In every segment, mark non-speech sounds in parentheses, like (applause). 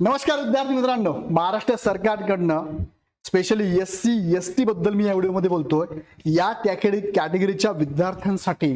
नमस्कार विद्यार्थी मित्रांनो. महाराष्ट्र सरकारकडनं specially S C S T बद्दल मी या व्हिडिओमध्ये बोलतोय. या कॅटेगरी कॅटेगरीच्या विद्यार्थ्यांसाठी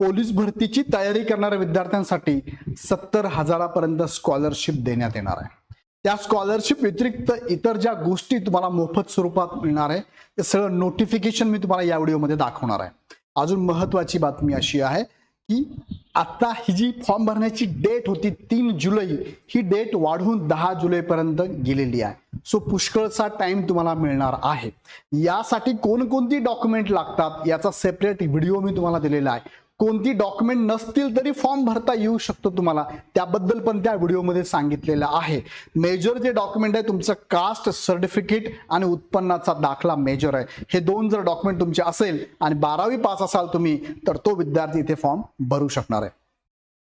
पोलीस भरतीची तयारी करणाऱ्या विद्यार्थ्यांसाठी सत्तर हजारापर्यंत स्कॉलरशिप देण्यात येणार आहे. त्या स्कॉलरशिप व्यतिरिक्त इतर ज्या गोष्टी तुम्हाला मोफत स्वरूपात मिळणार आहे ते सगळं नोटिफिकेशन मी तुम्हाला या व्हिडिओमध्ये दाखवणार आहे. अजून महत्वाची बातमी अशी आहे की आता ही जी फॉर्म भरण्याची डेट होती तीन जुलै ही डेट वाढवून दहा जुलैपर्यंत गेलेली आहे. सो पुष्कळचा टाइम तुम्हाला मिळणार आहे. यासाठी कोणकोणती डॉक्युमेंट लागतात याचा सेपरेट व्हिडिओ मी तुम्हाला दिलेला आहे. कोणती डॉक्युमेंट नसतील तरी फॉर्म भरता येऊ शकतो तुम्हाला. त्याबद्दल पण त्या व्हिडिओमध्ये सांगितलेलं आहे. मेजर जे डॉक्युमेंट आहे तुमचं कास्ट सर्टिफिकेट आणि उत्पन्नाचा दाखला मेजर आहे. हे दोन जर डॉक्युमेंट तुमचे असेल आणि बारावी पास असाल तुम्ही तर तो विद्यार्थी इथे फॉर्म भरू शकणार आहे.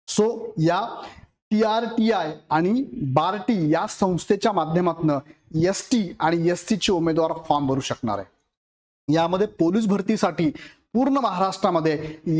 सो या टी आर टी आय आणि बार्टी या संस्थेच्या माध्यमातून एस टी आणि एस टीचे उमेदवार फॉर्म भरू शकणार आहे. यामध्ये पोलीस भरतीसाठी पूर्ण महाराष्ट्रामध्ये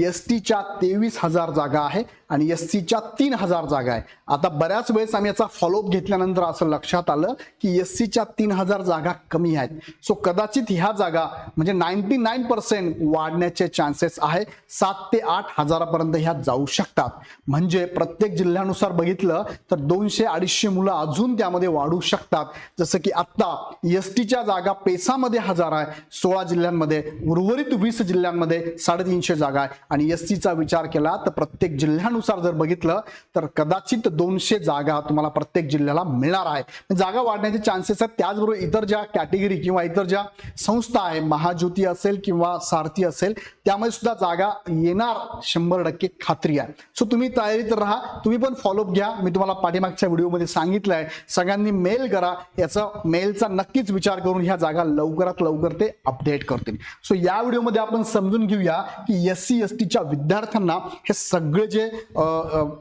एस टीच्या तेवीस हजार जागा आहे आणि एस सीच्या तीन हजार जागा आहे. आता बऱ्याच वेळेस आम्ही याचा फॉलोअप घेतल्यानंतर असं लक्षात आलं की एस सीच्या तीन हजार जागा कमी आहेत. सो कदाचित ह्या जागा म्हणजे नाईन्टी नाईन पर्सेंट वाढण्याचे चान्सेस आहे. सात ते आठ हजारापर्यंत ह्या जाऊ शकतात. म्हणजे प्रत्येक जिल्ह्यानुसार बघितलं तर दोनशे अडीचशे मुलं अजून त्यामध्ये वाढू शकतात. जसं की आत्ता एस टीच्या जागा पेसामध्ये हजार आहे. सोळा जिल्ह्यांमध्ये उर्वरित वीस जिल्ह्यांमध्ये साडेतीनशे जागा आहे. आणि एस सीचा विचार केला तर प्रत्येक जिल्ह्यानुसार जर बघितलं तर कदाचित दोनशे जागा तुम्हाला प्रत्येक जिल्ह्याला मिळणार आहे. जागा वाढण्याचे चान्सेस आहेत. त्याचबरोबर इतर ज्या कॅटेगरी किंवा इतर ज्या संस्था आहे महाज्योती असेल किंवा सारथी असेल त्यामध्ये सुद्धा जागा येणार शंभर टक्के खात्री आहे. सो तुम्ही तयारीत राहा. तुम्ही पण फॉलोअप घ्या. मी तुम्हाला पाठीमागच्या व्हिडिओमध्ये सांगितलं आहे. सगळ्यांनी मेल करा. याचा मेलचा नक्कीच विचार करून ह्या जागा लवकरात लवकर ते अपडेट करतील. सो या व्हिडिओमध्ये आपण समजून घेऊया की एस सी एस टीच्या विद्यार्थ्यांना हे सगळे जे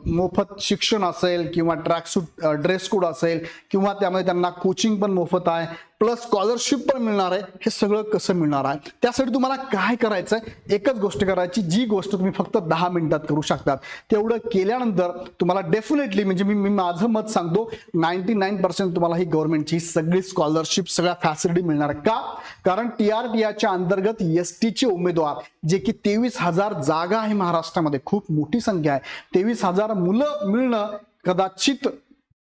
मोफत शिक्षण असेल किंवा ट्रॅकसूट ड्रेस कोड असेल किंवा त्यामध्ये त्यांना कोचिंग पण मोफत आहे प्लस स्कॉलरशिप पण मिळणार आहे. हे सगळं कसं मिळणार आहे? त्यासाठी तुम्हाला काय करायचं आहे एकच गोष्ट करायची जी गोष्ट तुम्ही फक्त दहा मिनिटात करू शकतात. तेवढं केल्यानंतर तुम्हाला डेफिनेटली म्हणजे मी मी माझं मत सांगतो नाईन्टी नाईन पर्सेंट तुम्हाला ही गव्हर्नमेंटची सगळी स्कॉलरशिप सगळ्या फॅसिलिटी मिळणार का? कारण टी आर टी आरच्या अंतर्गत एस टीचे उमेदवार जे की तेवीस हजार जागा आहे महाराष्ट्रामध्ये खूप मोठी संख्या आहे. तेवीस हजार मुलं मिळणं कदाचित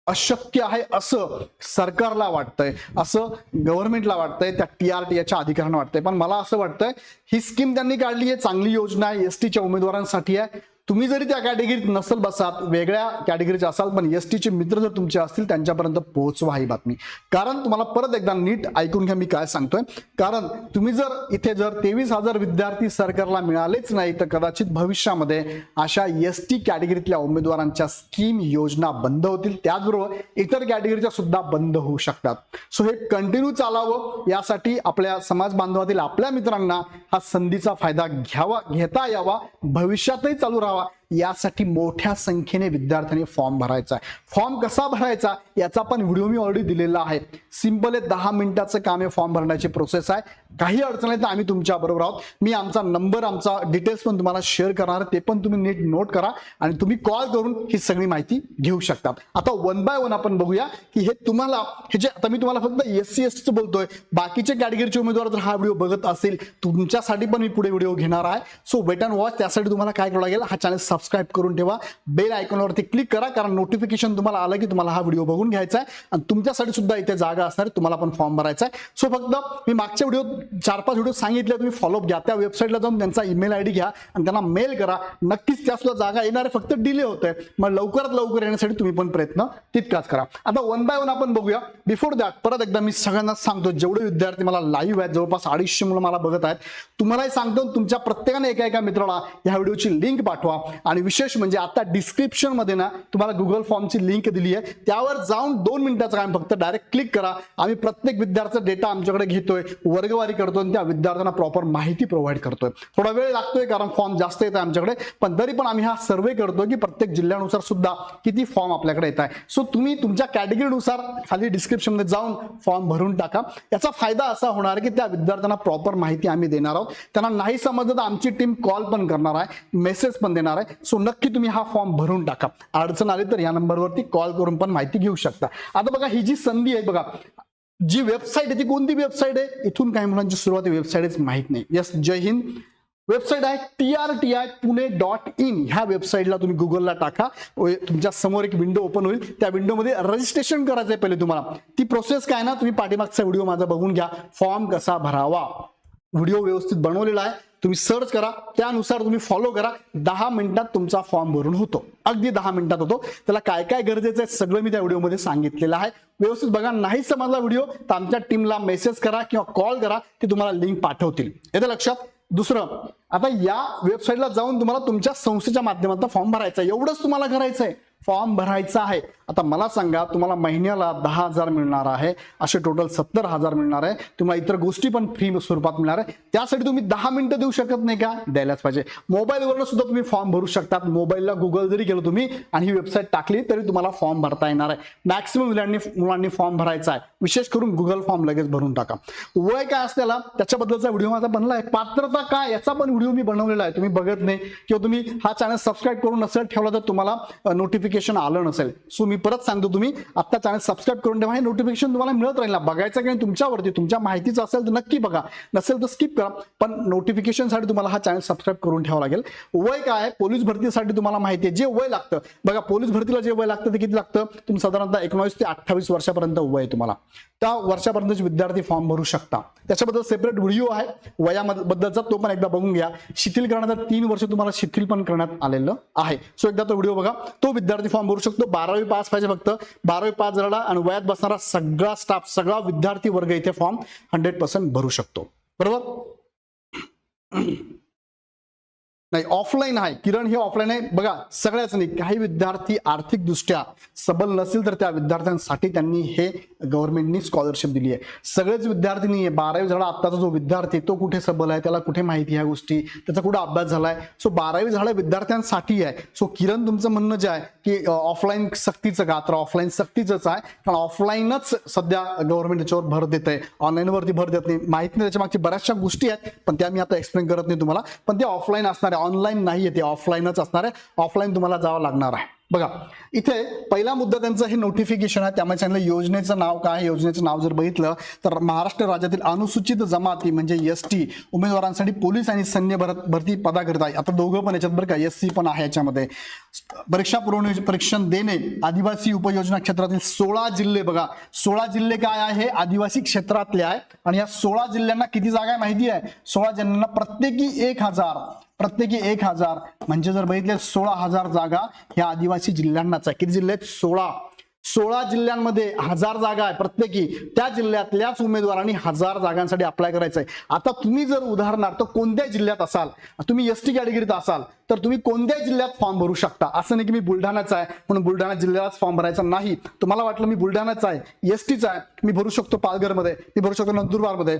अशक्य आहे असं सरकारला वाटतंय असं गव्हर्नमेंटला वाटतंय त्या टी आर टी याच्या अधिकाऱ्यांना वाटतंय. पण मला असं वाटतंय ही स्कीम त्यांनी काढली आहे चांगली योजना आहे एसटीच्या उमेदवारांसाठी आहे. तुम्ही जरी त्या कॅटेगरीत नसल बसात वेगळ्या कॅटेगरीचे असाल पण एस टीचे मित्र जर तुमचे असतील त्यांच्यापर्यंत पोहोचवा ही बातमी. कारण तुम्हाला परत एकदा नीट ऐकून घ्या मी काय सांगतोय. कारण तुम्ही जर इथे जर तेवीस हजार विद्यार्थी सरकारला मिळालेच नाही तर कदाचित भविष्यामध्ये अशा एस टी कॅटेगरीतल्या उमेदवारांच्या स्कीम योजना बंद होतील. त्याचबरोबर इतर कॅटेगरीच्या सुद्धा बंद होऊ शकतात. सो हे कंटिन्यू चालावं. यासाठी आपल्या समाज बांधवातील आपल्या मित्रांना हा संधीचा फायदा घ्यावा घेता यावा. भविष्यातही चालू राहावा. só. यासाठी मोठ्या संख्येने विद्यार्थ्यांनी फॉर्म भरायचा आहे. फॉर्म कसा भरायचा? याचा पण व्हिडिओ मी ऑलरेडी दिलेला आहे. सिंपल आहे दहा मिनिटाचं काम आहे फॉर्म भरण्याची प्रोसेस आहे. काही अडचण आहे तर आम्ही तुमच्या बरोबर आहोत. मी आमचा नंबर आमचा डिटेल्स पण तुम्हाला शेअर करणार ते पण तुम्ही नीट नोट करा आणि तुम्ही कॉल करून ही सगळी माहिती घेऊ शकता. आता वन बाय वन आपण बघूया की हे तुम्हाला हे जे आता मी तुम्हाला फक्त एस सी एस टीचं बोलतोय. बाकीचे कॅटेगरीचे उमेदवार जर हा व्हिडिओ बघत असेल तुमच्यासाठी पण मी पुढे व्हिडिओ घेणार आहे. सो वेट अँड वॉच त्यासाठी तुम्हाला काय करावं लागेल? हा चॅनल सबस्क्राईब करून ठेवा. बेल आयकॉनवरती क्लिक करा कारण नोटिफिकेशन तुम्हाला आलं की तुम्हाला हा व्हिडिओ बघून घ्यायचा आहे. आणि तुमच्यासाठी सुद्धा इथे जागा असणार तुम्हाला पण फॉर्म भरायचा आहे. सो फक्त मी मागच्या व्हिडिओ चार पाच व्हिडिओ सांगितले तुम्ही फॉलोअप घ्या. त्या वेबसाईटला जाऊन त्यांचा ईमेल आय डी घ्या आणि त्यांना मेल करा. नक्कीच त्या सुद्धा जागा येणार आहे फक्त डिले होत आहे. मग लवकरात लवकर येण्यासाठी तुम्ही पण प्रयत्न तितकाच करा. आता वन बाय वन आपण बघूया. बिफोर दॅट परत एकदा मी सगळ्यांना सांगतो जेवढे विद्यार्थी मला लाईव्ह आहेत जवळपास अडीचशे मुलं मला बघत आहेत तुम्हालाही सांगतो तुमच्या प्रत्येकाने एका एका मित्राला या व्हिडिओची लिंक पाठवा. आणि विशेष म्हणजे आता डिस्क्रिप्शनमध्ये ना तुम्हाला गुगल फॉर्मची लिंक दिली आहे. त्यावर जाऊन दोन मिनिटाचं काम फक्त डायरेक्ट क्लिक करा. आम्ही प्रत्येक विद्यार्थ्याचा डेटा आमच्याकडे घेतोय वर्गवारी करतोय आणि त्या विद्यार्थ्यांना प्रॉपर माहिती प्रोव्हाइड करतोय. थोडा वेळ लागतोय कारण फॉर्म जास्त येत आहे आमच्याकडे पण तरी पण आम्ही हा सर्वे करतो की प्रत्येक जिल्ह्यानुसार सुद्धा किती फॉर्म आपल्याकडे येत आहे. सो तुम्ही तुमच्या कॅटेगरीनुसार खाली डिस्क्रिप्शनमध्ये जाऊन फॉर्म भरून टाका. याचा फायदा असा होणार की त्या विद्यार्थ्यांना प्रॉपर माहिती आम्ही देणार आहोत. त्यांना नाही समजलं तर आमची टीम कॉल पण करणार आहे मेसेज पण देणार आहे. सो नक्की तुम्ही हा फॉर्म भरून टाका. अडचण आली तर या नंबरवरती कॉल करून पण माहिती घेऊ शकता. आता बघा ही जी संधी आहे बघा जी वेबसाईट आहे ती कोणती वेबसाईट आहे? इथून काही मुलांची सुरुवात वेबसाईटच माहीत नाही. यस जय हिंद. वेबसाईट आहे T R T I Pune dot in ह्या वेबसाईटला तुम्ही गुगलला टाका तुमच्यासमोर एक विंडो ओपन होईल. त्या विंडोमध्ये रजिस्ट्रेशन करायचं आहे पहिले तुम्हाला. ती प्रोसेस काय ना तुम्ही पाठीमागचा व्हिडिओ माझा बघून घ्या. फॉर्म कसा भरावा. व्हिडिओ व्यवस्थित बनवलेला आहे. तुम्ही सर्च करा त्यानुसार तुम्ही फॉलो करा. दहा मिनिटात तुमचा फॉर्म भरून होतो. अगदी दहा मिनिटात होतो. त्याला काय काय गरजेचं आहे सगळं मी त्या व्हिडिओमध्ये सांगितलेलं आहे. व्यवस्थित बघा नाही समजला व्हिडिओ तर आमच्या टीमला मेसेज करा किंवा कॉल करा ते तुम्हाला लिंक पाठवतील. येतं लक्षात? दुसरं आता या वेबसाईटला जाऊन तुम्हाला तुमच्या संस्थेच्या माध्यमातून फॉर्म भरायचा आहे. एवढंच तुम्हाला करायचं आहे. फॉर्म भरायचा आहे. आता मला सांगा तुम्हाला महिन्याला दहा हजार मिळणार आहे असे टोटल सत्तर हजार मिळणार आहे. तुम्हाला इतर गोष्टी पण फ्री स्वरूपात मिळणार आहे. त्यासाठी तुम्ही दहा मिनिटं देऊ शकत नाही का? द्यायलाच पाहिजे. मोबाईलवरनं सुद्धा तुम्ही फॉर्म भरू शकतात. मोबाईलला गुगल जरी केलं तुम्ही आणि ही वेबसाईट टाकली तरी तुम्हाला फॉर्म भरता येणार आहे. मॅक्सिमम मुलांनी मुलांनी फॉर्म भरायचा आहे. विशेष करून गुगल फॉर्म लगेच भरून टाका. वय काय असल्याला त्याच्याबद्दलचा व्हिडिओ माझा बनला आहे. पात्रता काय? याचा पण व्हिडिओ मी बनवलेला आहे. तुम्ही बघत नाही. किंवा तुम्ही हा चॅनल सबस्क्राईब करून नसेल ठेवला तर तुम्हाला नोटिफिकेशन आलं नसेल. सो मी परत सांगतो तुम्ही आता चॅनल सबस्क्राईब करून ठेवा. हे नोटिफिकेशन तुम्हाला मिळत राहील बघायचं की नाही तुमच्यावरती तुमच्या माहितीचं असेल तर नक्की बघा. नसेल तर स्किप करा. पण नोटिफिकेशनसाठी तुम्हाला हा चॅनल सबस्क्राईब करून ठेवा लागेल. वय काय आहे? पोलीस भरतीसाठी तुम्हाला माहिती आहे. जे वय लागतं. बघा पोलीस भरतीला जे वय लागतं ते किती लागतं? तुम्ही साधारणतः एकोणावीस ते अठ्ठावीस वर्षापर्यंत वय आहे तुम्हाला. त्या वर्षापर्यंतचे विद्यार्थी फॉर्म भरू शकता. त्याच्याबद्दल सेपरेट व्हिडिओ आहे. वयाबद्दलचा तो पण एकदा बघून घ्या. शिथिल करण्याचा तीन वर्ष तुम्हाला शिथिल पण करण्यात आलेलं आहे. सो एकदा तो व्हिडिओ बघा. तो विद्यार्थी फॉर्म भरू शकतो. बारावी पास पाहिजे फक्त. बारावी पास झाला आणि वयात बसणारा सगळा स्टाफ सगळा विद्यार्थी वर्ग इथे फॉर्म हंड्रेड पर्सेंट भरू शकतो. बरोबर? नाही ऑफलाईन आहे. किरण हे ऑफलाईन आहे. बघा सगळ्याच नाही काही विद्यार्थी आर्थिकदृष्ट्या सबल नसेल तर त्या विद्यार्थ्यांसाठी त्यांनी हे गव्हर्नमेंटनी स्कॉलरशिप दिली आहे. सगळेच विद्यार्थी नाही आहे बारावी झाला आत्ताचा जो विद्यार्थी तो कुठे सबल आहे? त्याला कुठे माहिती ह्या गोष्टी? त्याचा कुठे अभ्यास झालाय? सो बारावी झाला विद्यार्थ्यांसाठी आहे. सो किरण तुमचं म्हणणं जे आहे की ऑफलाईन सक्तीचं का? तर ऑफलाईन सक्तीचंच आहे. कारण ऑफलाईनच सध्या गव्हर्नमेंट याच्यावर भर देत आहे ऑनलाईनवरती भर देत नाही. माहिती नाही त्याच्या मागची बऱ्याचशा गोष्टी आहेत पण त्या मी आता एक्सप्लेन करत नाही तुम्हाला. पण ते ऑफलाईन असणार ऑनलाईन नाही आहे ते ऑफलाईनच असणार आहे. ऑफलाईन तुम्हाला जावं लागणार आहे. बघा इथे पहिला मुद्दा त्यांचं हे नोटिफिकेशन आहे. त्यामुळे सांगितलं योजनेचं नाव काय योजनेचं नाव जर बघितलं तर महाराष्ट्र राज्यातील अनुसूचित जमाती म्हणजे एस टी उमेदवारांसाठी पोलीस आणि सैन्य भरत भरती पदाकरिता आहे. आता दोघं पण याच्यात बरं का एस सी पण आहे याच्यामध्ये. परीक्षा पुरवणी परीक्षण देणे आदिवासी उपयोजना क्षेत्रातील सोळा जिल्हे बघा. सोळा जिल्हे काय आहे? हे आदिवासी क्षेत्रातले आहे. आणि या सोळा जिल्ह्यांना किती जागा आहे माहिती आहे? सोळा जिल्ह्यांना प्रत्येकी एक हजार. प्रत्येकी एक हजार म्हणजे जर बघितले सोळा हजार जागा ह्या आदिवासी जिल्ह्यांनाच आहे किती जिल्हे सोळा. सोळा जिल्ह्यांमध्ये हजार जागा आहे प्रत्येकी. त्या जिल्ह्यातल्याच उमेदवारांनी हजार जागांसाठी अप्लाय करायचं आहे आता तुम्ही जर उदाहरणार्थ कोणत्या जिल्ह्यात असाल तुम्ही एस टी कॅटेगरीत असाल तर तुम्ही कोणत्या जिल्ह्यात फॉर्म भरू शकता? असं नाही की मी बुलढाणाचा आहे म्हणून बुलढाणा जिल्ह्यालाच फॉर्म भरायचा नाही. तुम्हाला वाटलं मी बुलढाणाचा आहे एस टीचा आहे मी भरू शकतो पालघरमध्ये मी भरू शकतो नंदुरबारमध्ये.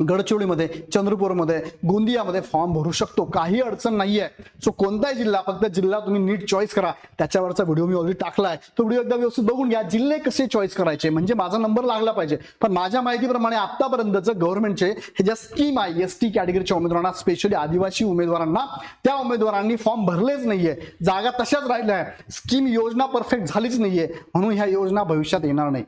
गडचिरोलीमध्ये चंद्रपूरमध्ये गोंदियामध्ये फॉर्म भरू शकतो. काही अडचण नाहीये. सो कोणताही जिल्हा फक्त जिल्हा तुम्ही नीट चॉईस करा. त्याच्यावरचा व्हिडिओ मी ऑलरेडी टाकलाय. तो व्हिडिओ एकदा व्यवस्थित बघून घ्या. जिल्हे कसे चॉईस करायचे? म्हणजे माझा नंबर लागला पाहिजे. पण माझ्या माहितीप्रमाणे आतापर्यंतचं गव्हर्नमेंटचे हे ज्या स्कीम आहे एस टी कॅटेगरीच्या उमेदवारांना स्पेशली आदिवासी उमेदवारांना त्या उमेदवारांनी फॉर्म भरलेच नाहीये. जागा तशाच राहिल्या आहे स्कीम योजना परफेक्ट झालीच नाहीये. म्हणून ह्या योजना भविष्यात येणार नाही.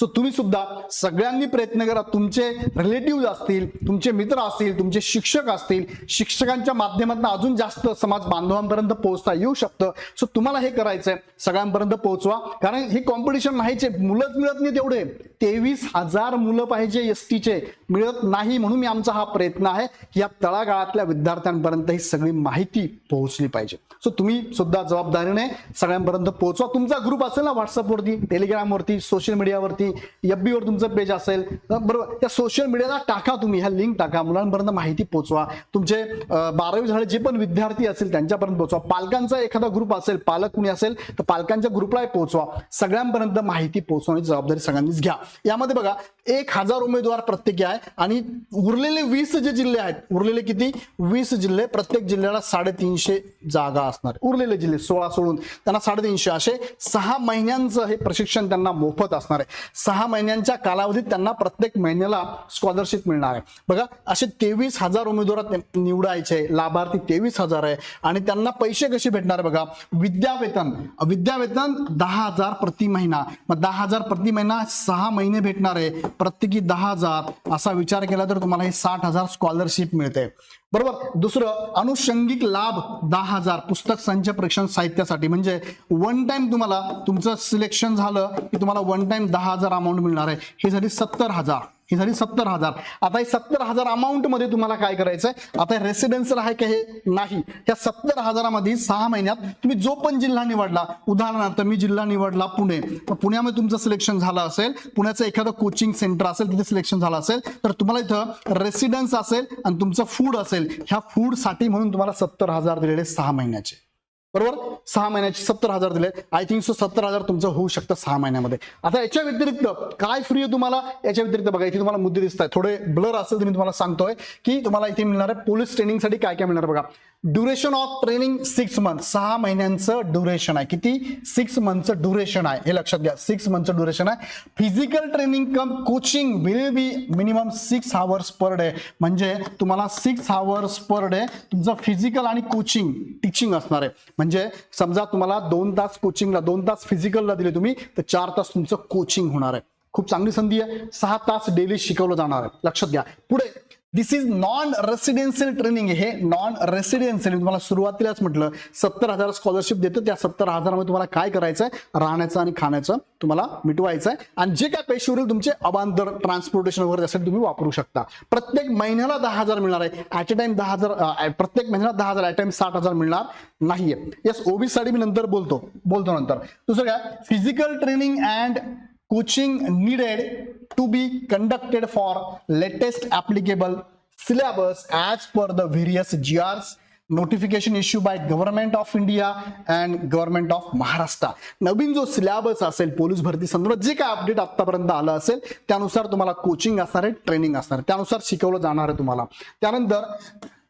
सो तुम्ही सुद्धा सगळ्यांनी प्रयत्न करा. तुमचे रिलेटिव्ह असतील तुमचे मित्र असतील तुमचे शिक्षक असतील शिक्षकांच्या माध्यमातून अजून जास्त समाज बांधवांपर्यंत पोहोचता येऊ शकतं. सो तुम्हाला हे करायचंय. सगळ्यांपर्यंत पोहोचवा. कारण हे कॉम्पिटिशन नाहीचे. मुलंच मिळत नाही तेवढे तेवीस हजार मुलं पाहिजे एस टीचे मिळत नाही म्हणून मी आमचा हा प्रयत्न आहे की या तळागाळातल्या विद्यार्थ्यांपर्यंत ही सगळी माहिती पोहोचली पाहिजे. सो तुम्ही सुद्धा जबाबदारीने सगळ्यांपर्यंत पोहोचवा. तुमचा ग्रुप असेल ना व्हॉट्सअपवरती टेलिग्रामवरती सोशल मीडियावरती एफ वर तुमचं पेज असेल बरोबर. त्या सोशल मीडियाला टाका तुम्ही ह्या लिंक टाका. मुलांपर्यंत माहिती पोहोचवा. तुमचे बारावी झाले जे पण विद्यार्थी असेल त्यांच्यापर्यंत पोहोचवा. पालकांचा एखादा ग्रुप असेल पालक कुणी असेल तर पालकांच्या ग्रुपला पोहोचवा. सगळ्यांपर्यंत माहिती पोहोचवण्याची जबाबदारी सगळ्यांनीच घ्या. यामध्ये बघा एक हजार उमेदवार प्रत्येकी आहे. आणि उरलेले वीस जे जिल्हे आहेत उरलेले किती? वीस जिल्हे प्रत्येक जिल्ह्याला साडेतीनशे जागा असणार. उरलेले जिल्हे सोळा सोडून त्यांना साडेतीनशे असे सहा महिन्यांचं हे प्रशिक्षण त्यांना मोफत असणार आहे. सहा महिन्यांच्या कालावधीत त्यांना प्रत्येक महिन्याला स्कॉलरशिप मिळणार आहे. बघा असे तेवीस हजार उमेदवार निवडायचे लाभार्थी तेवीस हजार आहे आणि त्यांना पैसे कसे भेटणार आहे बघा? विद्यावेतन. विद्यावेतन दहा हजार प्रति महिना. मग दहा हजार प्रति महिना सहा महिने भेटणार आहे. प्रत्येकी दहा हजार असा विचार केला तर तुम्हाला हे साठ हजार स्कॉलरशिप मिळते. बरोबर? दुसरं अनुषंगिक लाभ दहा हजार. पुस्तक संच प्रेक्षण साहित्यासाठी. म्हणजे वन टाइम तुम्हाला तुमचं सिलेक्शन झालं की तुम्हाला वन टाइम दहा हजार अमाऊंट मिळणार आहे. हे झाली सत्तर हजार. ही झाली सत्तर हजार. आता हे सत्तर हजार अमाऊंटमध्ये तुम्हाला काय करायचंय? आता रेसिडेन्शियल आहे का हे? नाही. या सत्तर हजारामध्ये सहा महिन्यात तुम्ही जो पण जिल्हा निवडला उदाहरणार्थ मी जिल्हा निवडला पुणे. तर पुण्यामध्ये तुमचं सिलेक्शन झालं असेल पुण्याचं एखादं कोचिंग सेंटर असेल तिथे सिलेक्शन झालं असेल तर तुम्हाला इथं रेसिडेन्स असेल आणि तुमचं फूड असेल. ह्या फूडसाठी म्हणून तुम्हाला सत्तर हजार दिलेले सहा महिन्याचे. बरोबर? सहा महिन्याचे सत्तर हजार दिले. आय थिंक सो सत्तर हजार तुमचं होऊ शकतं सहा महिन्यामध्ये. आता याच्या व्यतिरिक्त काय फ्री आहे तुम्हाला? याच्या व्यतिरिक्त बघा इथे तुम्हाला मुद्दे दिसत आहेत थोडे ब्लर असेल तर मी तुम्हाला सांगतोय की तुम्हाला इथे मिळणार आहे. पोलीस ट्रेनिंगसाठी काय काय मिळणार बघा. Duration of training six month सहा महिन्यांचं ड्युरेशन आहे. किती? सिक्स मंथचं ड्युरेशन आहे. हे लक्षात घ्या. सिक्स मंथचं ड्युरेशन आहे. Physical training cum coaching will be minimum six hours per day म्हणजे तुम्हाला सिक्स आवर्स पर डे तुमचं फिजिकल आणि कोचिंग टीचिंग असणार आहे. म्हणजे समजा तुम्हाला दोन तास कोचिंगला दोन तास फिजिकलला दिले तुम्ही तर चार तास तुमचं कोचिंग होणार आहे. खूप चांगली संधी आहे. सहा तास डेली शिकवलं जाणार आहे. लक्षात घ्या. पुढे this is non residential training हे नॉन रेसिडेन्शियल तुम्हाला सुरुवातीलाच म्हटलं सत्तर हजार स्कॉलरशिप देतं. त्या सत्तर हजारामध्ये तुम्हाला काय करायचं आहे राहण्याचं आणि खाण्याचं तुम्हाला मिटवायचं आहे आणि जे काय पैसे उरेल तुमचे अबांतर ट्रान्सपोर्टेशन वगैरे त्यासाठी तुम्ही वापरू शकता. प्रत्येक महिन्याला दहा हजार मिळणार आहे. ॲट अ टाइम दहा हजार प्रत्येक महिन्याला दहा हजार ॲट टाइम साठ हजार मिळणार नाहीये. येस ओबीसी साठी मी नंतर बोलतो. बोलतो नंतर. दुसरं काय? Physical training and coaching needed to be conducted for latest applicable syllabus as per the various GRs notification issued by government of India and government of Maharashtra नवीन जो सिलेबस असेल पोलीस भरती संदर्भात जे काय अपडेट आतापर्यंत आलं असेल त्यानुसार तुम्हाला कोचिंग असणार आहे ट्रेनिंग असणार आहे त्यानुसार शिकवलं जाणार आहे तुम्हाला त्यानंतर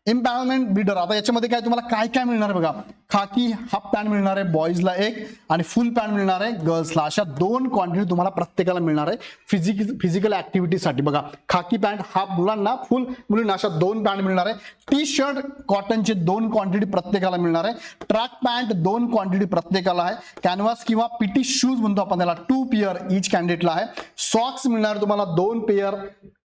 एम्पॉवरमेंट बिल्डर आता याच्यामध्ये काय तुम्हाला काय काय मिळणार आहे बघा? खाकी हाफ पॅन्ट मिळणार आहे बॉईजला एक आणि फुल पॅन्ट मिळणार आहे गर्ल्सला अशा दोन क्वांटिटी तुम्हाला प्रत्येकाला मिळणार आहे फिजिक फिजिकल ऍक्टिव्हिटीसाठी बघा खाकी पॅन्ट हाफ मुलांना फुल मुलींना अशा दोन पॅन्ट मिळणार आहे. टी शर्ट कॉटनचे दोन क्वांटिटी प्रत्येकाला मिळणार आहे. ट्रॅक पॅन्ट दोन क्वांटिटी प्रत्येकाला आहे. कॅनव्हास किंवा पीटी शूज म्हणतो आपण त्याला. टू पेअर इच कॅन्डिडेटला आहे. सॉक्स मिळणार तुम्हाला दोन पेअर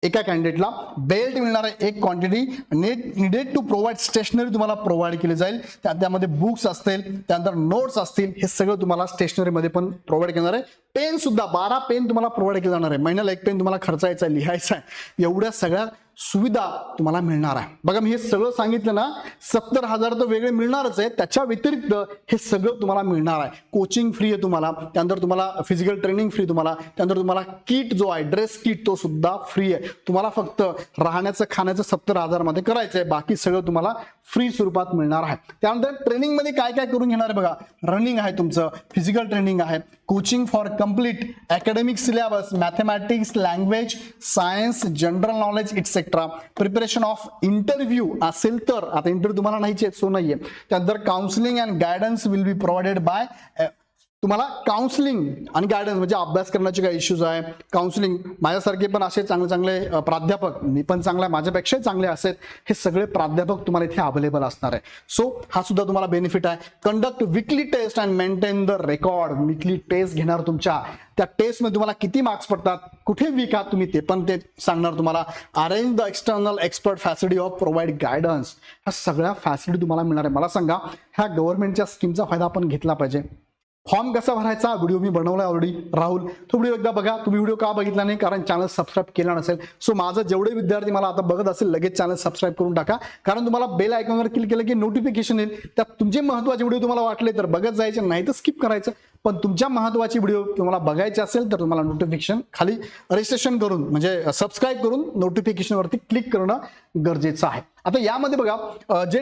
एका कॅन्डिडेटला बेल्ट मिळणार आहे एक quantity net needed to provide stationery तुम्हाला प्रोव्हाइड केली जाईल. त्या त्यामध्ये बुक्स असतील त्यानंतर नोट्स असतील हे सगळं तुम्हाला स्टेशनरीमध्ये पण प्रोव्हाइड करणार आहे. पेन सुद्धा बारा पेन तुम्हाला प्रोव्हाइड केले जाणार आहे. महिन्याला एक पेन तुम्हाला खर्चायचा आहे लिहायचा आहे. एवढ्या सगळ्या सुविधा तुम्हाला मिळणार आहे. बघा मी हे सगळं सांगितलं ना सत्तर हजार तर वेगळे मिळणारच आहे. त्याच्या व्यतिरिक्त हे सगळं तुम्हाला मिळणार आहे. कोचिंग फ्री आहे तुम्हाला. त्यानंतर तुम्हाला फिजिकल ट्रेनिंग फ्री तुम्हाला. त्यानंतर तुम्हाला किट जो आहे ड्रेस किट तो सुद्धा फ्री आहे. तुम्हाला फक्त राहण्याचं खाण्याचं सत्तर हजारमध्ये करायचं आहे बाकी सगळं तुम्हाला फ्री स्वरूपात मिळणार आहे. त्यानंतर ट्रेनिंगमध्ये काय काय करून घेणार आहे बघा. रनिंग आहे तुमचं फिजिकल ट्रेनिंग आहे. Coaching for complete academic syllabus mathematics language science general knowledge etcetera preparation of interview असेल तर आता इंटरव्ह्यू तुम्हाला नाहीचे सो नाहीये. त्यानंतर counselling and guidance will be provided by तुम्हाला काउन्सिलिंग आणि गायडन्स म्हणजे अभ्यास करण्याचे काही इश्यूज आहे. काउन्सिलिंग माझ्यासारखे पण असे चांगले चांगले प्राध्यापक मी पण चांगला माझ्यापेक्षाही चांगले असेल हे सगळे प्राध्यापक तुम्हाला इथे अवेलेबल असणार आहे. सो हा सुद्धा तुम्हाला बेनिफिट आहे. Conduct weekly test and maintain the record weekly test घेणार तुमच्या. त्या टेस्टमध्ये तुम्हाला किती मार्क्स पडतात कुठे वीक आहात तुम्ही ते पण ते सांगणार तुम्हाला. Arrange the external expert facility of provide guidance ह्या सगळ्या फॅसिलिटी तुम्हाला मिळणार आहे. मला सांगा ह्या गव्हर्नमेंटच्या स्कीमचा फायदा आपण घेतला पाहिजे. फॉर्म कसा भरायचा? व्हिडिओ मी बनवला ऑलरेडी राहुल तो व्हिडिओ एकदा बघा. तुम्ही व्हिडिओ का बघितला नाही? कारण चॅनल सबस्क्राईब केला नसेल. सो माझं जेवढे विद्यार्थी मला आता बघत असेल लगेच चॅनल सबस्क्राईब करून टाका. कारण तुम्हाला बेल आयकॉनवर क्लिक केलं की नोटिफिकेशन येईल. त्यात तुमचे महत्त्वाचे व्हिडिओ तुम्हाला वाटले तर बघत जायचे नाही तर स्किप करायचं. पण तुमच्या महत्वाची व्हिडिओ तुम्हाला बघायचे असेल तर तुम्हाला नोटिफिकेशन खाली रजिस्ट्रेशन करून म्हणजे सबस्क्राईब करून नोटिफिकेशनवरती क्लिक करणं गरजेचं आहे. आता यामध्ये बघा जे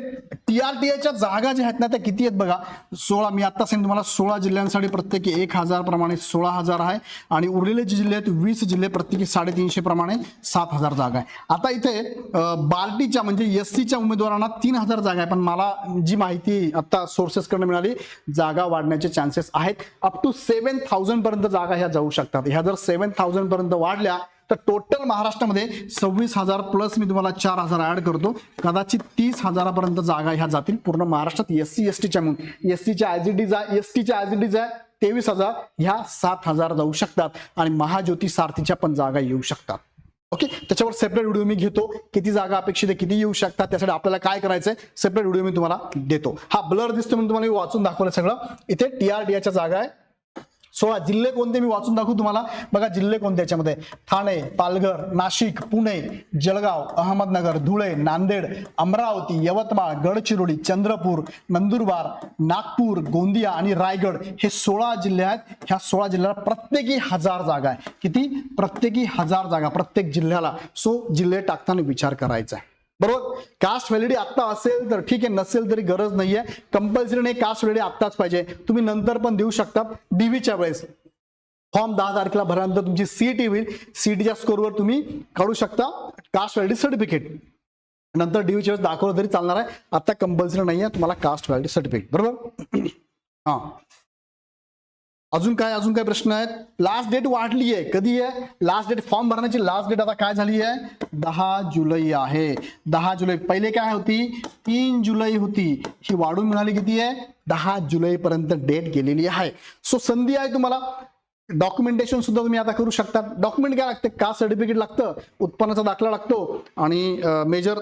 टी आर टी आयच्या जागा ज्या आहेत ना त्या किती आहेत बघा? सोळा मी आता सांगितलं तुम्हाला सोळा जिल्ह्यांसाठी प्रत्येकी एक हजार प्रमाणे सोळा हजार आहे. आणि उरलेले जे जिल्हे आहेत वीस जिल्हे प्रत्येकी साडेतीनशे प्रमाणे सात हजार जागा आहे. आता इथे बार्टीच्या म्हणजे एस सीच्या उमेदवारांना तीन हजार जागा आहे. पण मला जी माहिती आता सोर्सेसकडनं मिळाली जागा वाढण्याचे चान्सेस आहेत. अप टू सेव्हन थाउजंड पर्यंत जागा ह्या जाऊ शकतात. ह्या जर सेव्हन थाउजंड पर्यंत वाढल्या तर टोटल महाराष्ट्रामध्ये सव्वीस हजार प्लस मी तुम्हाला चार हजार ऍड करतो. कदाचित तीस हजारापर्यंत जागा ह्या जातील. पूर्ण महाराष्ट्रात एस सी एस टीच्या म्हणून एस सीच्या आय जी इज आहे एस टीच्या आय जी आहे तेवीस हजार ह्या सात हजार जाऊ शकतात. आणि महाज्योती सारथीच्या पण जागा येऊ शकतात. ओके त्याच्यावर सेपरेट व्हिडिओ मी घेतो. किती जागा अपेक्षित आहे किती येऊ शकतात त्यासाठी आपल्याला काय करायचंय सेपरेट व्हिडिओ मी तुम्हाला देतो. हा ब्लर दिसतो म्हणून तुम्हाला वाचून दाखवलं सगळं. इथे टीआरडीआच्या जागा आहे. सोळा जिल्हे कोणते मी वाचून दाखवू तुम्हाला? बघा जिल्हे कोणते याच्यामध्ये? ठाणे पालघर नाशिक पुणे जळगाव अहमदनगर धुळे नांदेड अमरावती यवतमाळ गडचिरोली चंद्रपूर नंदुरबार नागपूर गोंदिया आणि रायगड हे सोळा जिल्हे आहेत. ह्या सोळा जिल्ह्याला प्रत्येकी हजार जागा आहे. किती? प्रत्येकी हजार जागा प्रत्येक जिल्ह्याला. सो जिल्हे टाकताना विचार करायचा आहे. बरोबर? कास्ट व्हॅलिडी आत्ता असेल तर ठीक आहे नसेल तरी गरज नाहीये. कंपल्सरी नाही कास्ट व्हॅलिडी आत्ताच पाहिजे. तुम्ही नंतर पण देऊ शकता डीव्हीच्या वेळेस. फॉर्म दहा तारखेला भरल्यानंतर तुमची सीईटी होईल. सीईटीच्या स्कोरवर तुम्ही काढू शकता कास्ट व्हॅलिडी सर्टिफिकेट नंतर डीव्हीच्या वेळेस दाखवलं तरी चालणार आहे. आता कंपल्सरी नाही आहे तुम्हाला कास्ट व्हॅलिडी सर्टिफिकेट बरोबर? (clears throat) हा. अजून काय अजून काय प्रश्न आहेत? लास्ट डेट वाढली आहे कधी आहे? लास्ट डेट फॉर्म भरण्याची लास्ट डेट आता काय झाली आहे दहा जुलै आहे. दहा जुलै पहिले काय होती? तीन जुलै होती. ही वाढून मिळाली किती आहे? दहा जुलै पर्यंत डेट गेलेली आहे. सो संधी आहे तुम्हाला. डॉक्युमेंटेशन सुद्धा तुम्ही आता करू शकता. डॉक्युमेंट काय लागते. कास्ट सर्टिफिकेट लागतं. उत्पन्नाचा दाखला लागतो. आणि मेजर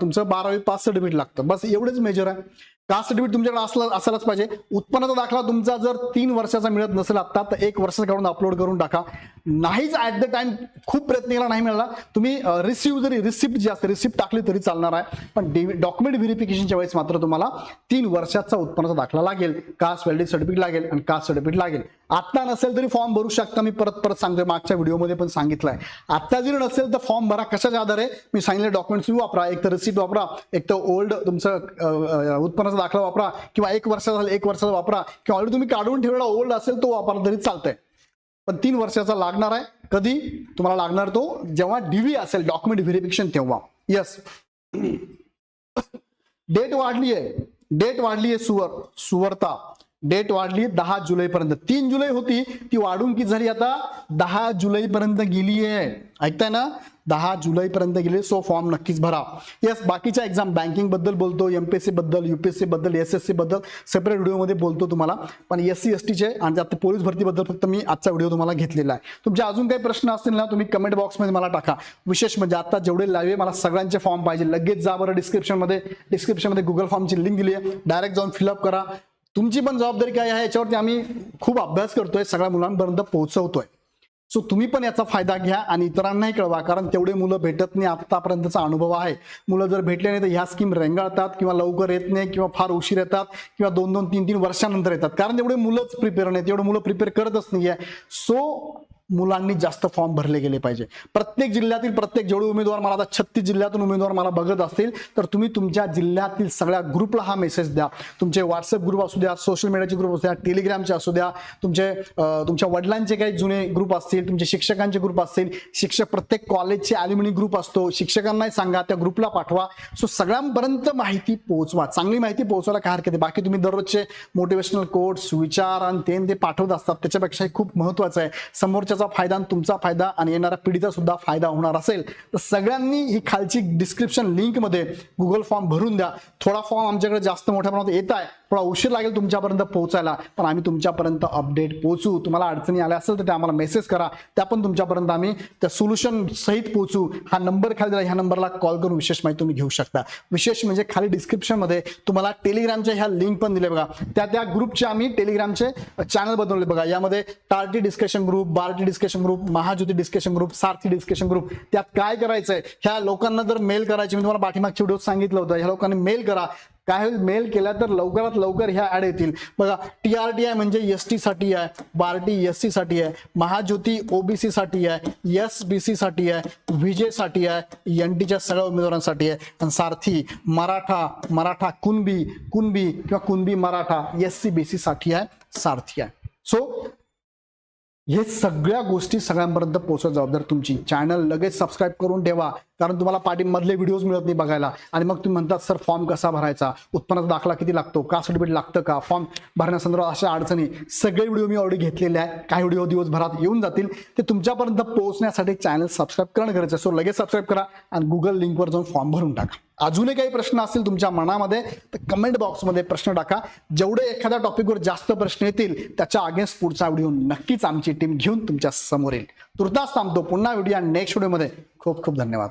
तुमचं बारावी पास सर्टिफिकेट लागतं. बस एवढेच मेजर आहे. कास्ट सर्टिफिकेट तुमच्याकडे असला असायलाच पाहिजे? उत्पन्नाचा दाखला तुमचा जर तीन वर्षाचा मिळत नसेल आता तर एक वर्षाचा काढून अपलोड करून टाका. नाहीच ऍट द टाइम खूप प्रयत्न केला नाही मिळाला. तुम्ही रिसिव्ह जरी रिसिप्ट जी असते रिसिप्ट टाकली तरी चालणार आहे. पण डॉक्युमेंट व्हेरिफिकेशनच्या वेळेस मात्र तुम्हाला तीन वर्षाचा उत्पन्नाचा दाखला लागेल. कास्ट व्हॅलिडी सर्टिफिकेट लागेल आणि कास्ट सर्टिफिकेट लागेल. आत्ता नसेल तरी फॉर्म भरू शकता. मी परत परत सांगतोय मागच्या व्हिडिओमध्ये पण सांगितलं आहे आत्ता जरी नसेल तर फॉर्म भरा. कशाच्या आधारे? मी सांगितले डॉक्युमेंट्स वापरा. एक तर रिसिप्ट वापरा. एक तर ओल्ड तुमचं उत्पन्न वर्षाचा दाखला वापरा किंवा एक वर्षाचा झालं एक वर्षाचा वापरा किंवा ऑलरेडी तुम्ही काढून ठेवलेला ओल्ड असेल तो वापरला तरी चालतंय. पण तीन वर्षाचा लागणार आहे. कधी? तुम्हाला लागणार तो जेव्हा डीव्ही असेल डॉक्युमेंट व्हेरिफिकेशन तेव्हा. येस डेट वाढली आहे डेट वाढली आहे सुवर सुवर्ता. डेट वाढली दहा जुलैपर्यंत. तीन जुलै होती ती वाढून किती झाली आता? दहा जुलैपर्यंत गेली आहे. ऐकताय ना? दहा जुलैपर्यंत गेले गेली सो फॉर्म नक्कीच भरा. येस बाकीच्या एक्झाम बँकिंगबद्दल बोलतो एमपीएससी बद्दल युपीएससी बद्दल एस एस सी बद्दल सेपरेट व्हिडिओमध्ये बोलतो तुम्हाला. पण एस सी एस टीचे आणि आता पोलीस भरतीबद्दल फक्त मी आजचा व्हिडिओ तुम्हाला घेतलेला आहे. तुमचे अजून काही प्रश्न असतील ना तुम्ही कमेंट बॉक्समध्ये मला टाका. विशेष म्हणजे आता जेवढे लाईव्ह मला सगळ्यांचे फॉर्म पाहिजे. लगेच जा बरं डिस्क्रिप्शनमध्ये डिस्क्रिप्शनमध्ये गुगल फॉर्मची लिंक दिली आहे. डायरेक्ट जाऊन फिलअप करा. तुमची पण जबाबदारी काय आहे याच्यावरती आम्ही खूप अभ्यास करतोय सगळ्या मुलांपर्यंत पोहोचवतोय. सो तुम्ही पण याचा फायदा घ्या आणि इतरांनाही कळवा कारण तेवढे मुलं भेटत नाही आतापर्यंतचा अनुभव आहे. मुलं जर भेटले नाही तर ह्या स्कीम रेंगाळतात किंवा लवकर येत नाही किंवा फार उशीर येतात किंवा दोन दोन तीन तीन वर्षानंतर येतात. कारण तेवढे मुलंच प्रिपेअर नाहीत तेवढे मुलं प्रिपेअर करतच नाही आहे सो मुलांनी जास्त फॉर्म भरले गेले पाहिजे. प्रत्येक जिल्ह्यातील प्रत्येक जेवढे उमेदवार मला आता छत्तीस जिल्ह्यातून उमेदवार मला बघत असतील तर तुम्ही तुमच्या जिल्ह्यातील सगळ्या ग्रुपला हा मेसेज द्या. तुमचे व्हॉट्सअप ग्रुप असू द्या सोशल मीडियाचे ग्रुप असू द्या टेलिग्रामचे असू द्या तुमचे तुमच्या वडिलांचे काही जुने ग्रुप असतील तुमचे शिक्षकांचे ग्रुप असतील शिक्षक प्रत्येक कॉलेजचे अॅल्युमिनी ग्रुप असतो शिक्षकांनाही सांगा त्या ग्रुपला पाठवा. सो सगळ्यांपर्यंत माहिती पोहोचवा. चांगली माहिती पोहोचवायला काय हरकत आहे? बाकी तुम्ही दररोजचे मोटिवेशनल कोर्स विचार आणि ते पाठवत असतात त्याच्यापेक्षा हे खूप महत्वाचं आहे. समोरच्या समोरच्याचा फायदा आणि तुमचा फायदा आणि येणाऱ्या पिढीचा सुद्धा फायदा होणार असेल तर सगळ्यांनी ही खालची डिस्क्रिप्शन लिंकमध्ये गुगल फॉर्म भरून द्या. थोडा फॉर्म आमच्याकडे जास्त मोठ्या प्रमाणात येत आहे. थोडा उशीर लागेल तुमच्यापर्यंत पोहोचायला पण आम्ही तुमच्यापर्यंत अपडेट पोहोचू. तुम्हाला अडचणी आल्या असेल तर ते आम्हाला मेसेज करा. त्या पण तुमच्यापर्यंत आम्ही त्या सोल्युशन सहित पोहोचू. हा नंबर खाली दिला ह्या नंबरला कॉल करून विशेष माहिती तुम्ही घेऊ शकता. विशेष म्हणजे खाली डिस्क्रिप्शनमध्ये तुम्हाला टेलिग्रामच्या ह्या लिंक पण दिले बघा. त्या त्या ग्रुपचे आम्ही टेलिग्रामचे चॅनल बनवले बघा. यामध्ये टार्टी discussion group Barti party discussion group Mahajyoti discussion group Sarathi discussion group त्यात काय करायचंय? ह्या लोकांना जर मेल करायची मी तुम्हाला पाठीमागच्या व्हिडिओ सांगितलं होतं. ह्या लोकांनी मेल करा. काय होईल? मेल केला तर लवकरात लवकर ह्या ऍड येतील. बघा टी आर टी आय म्हणजे एस टी साठी आहे बार्टी एस सी साठी आहे महाज्योती ओबीसी साठी आहे एस बी सी साठी आहे विजयसाठी आहे एन टीच्या सगळ्या उमेदवारांसाठी आहे. आणि सारथी मराठा मराठा कुणबी कुणबी किंवा Kunbi Maratha S C B C साठी आहे सारथी आहे. सो हे सगळ्या गोष्टी सगळ्यांपर्यंत पोहोचत जबाबदार तुमची चॅनल लगेच सबस्क्राईब करून ठेवा कारण तुम्हाला पाठीमधले व्हिडिओज मिळत नाही बघायला. आणि मग तुम्ही म्हणतात सर फॉर्म कसा भरायचा? उत्पन्नाचा दाखला किती लागतो? का सर्टिफिकेट लागतं का? फॉर्म भरण्यासंदर्भात अशा अडचणी. सगळे व्हिडिओ मी ऑलरेडी घेतलेले आहे. काही व्हिडिओ दिवसभरात येऊन जातील. ते तुमच्यापर्यंत पोहोचण्यासाठी चॅनल सबस्क्राईब करणं गरजेचं सो लगेच सबस्क्राईब करा आणि गुगल लिंकवर जाऊन फॉर्म भरून टाका. अजूनही काही प्रश्न असतील तुमच्या मनामध्ये तर कमेंट बॉक्समध्ये प्रश्न टाका. जेवढे एखाद्या टॉपिकवर जास्त प्रश्न येतील त्याच्या अगेन्स्ट पुढचा व्हिडिओ नक्कीच आमची टीम घेऊन तुमच्यासमोर येईल. तुर्तास थांबतो. पुन्हा व्हिडिओ नेक्स्ट व्हिडिओमध्ये खूप खूप धन्यवाद.